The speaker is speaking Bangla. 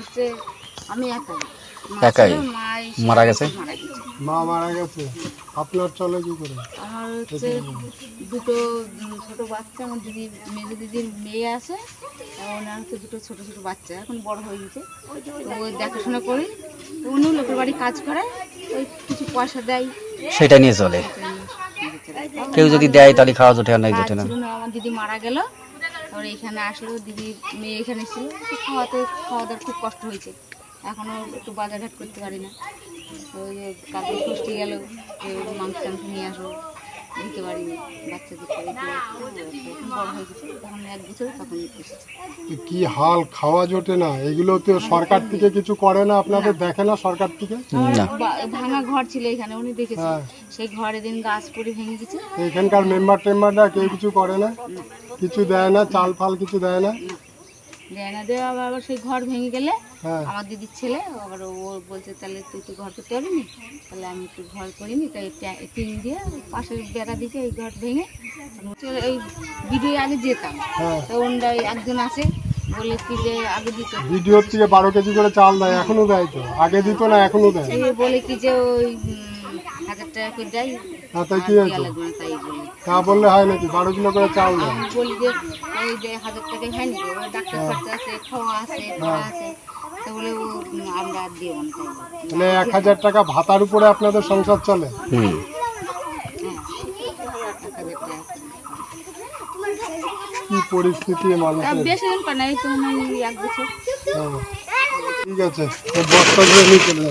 হচ্ছে আমি একাই। একাই? মারা গেছে? মা মারা গেছে। আপনার চলে কি করে? আমার হচ্ছে দুটো ছোট বাচ্চা আমার দিদি মেজো দিদির মেয়ে আছে ওনার হচ্ছে দুটো ছোট ছোট বাচ্চা। এখন বড় হয়ে গেছে। ওই দেখাশোনা করি। উনি লোকের বাড়ি কাজ করে ওই কিছু পয়সা দেয়। সেটা নিয়ে চলে। কেউ যদি দেয় তাহলে খাওয়া জোটে আর নাই জোটে না। না আমার দিদি মারা গেল। তারপরে এখানে আসলো, দিদি, মেয়ে এখানে ছিল। খাওয়াতে খাওয়া দাওয়ার খুব কষ্ট হয়েছে। এখনও একটু বাজারঘাট করতে পারি না। ওই যে কালকে ষষ্ঠী গেল মাংস টাংস নিয়ে আসো দিতে পারি বাচ্চাদের করে বড় হয়ে গেছে তখন এক বছর তখন কি হাল খাওয়া জোটে না? এগুলো তো সরকার থেকে কিছু করে না আপনাদের দেখে না সরকার থেকে? ভাঙা ঘর ছিল এখানে উনি দেখেছে। হ্যাঁ। সেই ঘরে দিন গাছ পড়ে ভেঙে গেছে। এখানকার মেম্বার টেম্বাররা কেউ কিছু করে না? কিছু দেয় না চাল ফাল কিছু দেয় না। দেয় না দেওয়া আবার আবার সেই ঘর ভেঙে গেলে হ্যাঁ। আমার দিদির ছেলে আবার ও বলছে তাহলে তুই তো ঘর করতে পারবি তাহলে আমি একটু ঘর করিনি তাই টিন দিয়ে পাশের বেড়া দিকে এই ঘর ভেঙে চলে এই ভিডিও আগে যেতাম। হ্যাঁ। তো ওনরা একজন আছে বলে কি যে আগে দিত। ভিডিওর থেকে বারো কেজি করে চাল দেয় এখনও দেয় তো? আগে দিত না এখনও দেয়? বলে কি যে ওই হাজার টাকা করে দেয় হ্যাঁ তাই কি হয়েছে? তা বললে হয় নাকি? বারো কিলো করে চাল বলি যে হাজার টাকায় হয়নি তো ডাক্তার খরচা আছে খাওয়া আছে ভাড়া আছে তো বলে ও উম, আমরা আর দিয়ে না তাই বলে। তাহলে এক হাজার টাকা ভাতার উপরে আপনাদের সংসার চলে? হ্যাঁ টাকা কি পরিস্থিতি মানুষের? মনে হয় এক হ্যাঁ। ঠিক আছে বস্তা নিয়ে চলে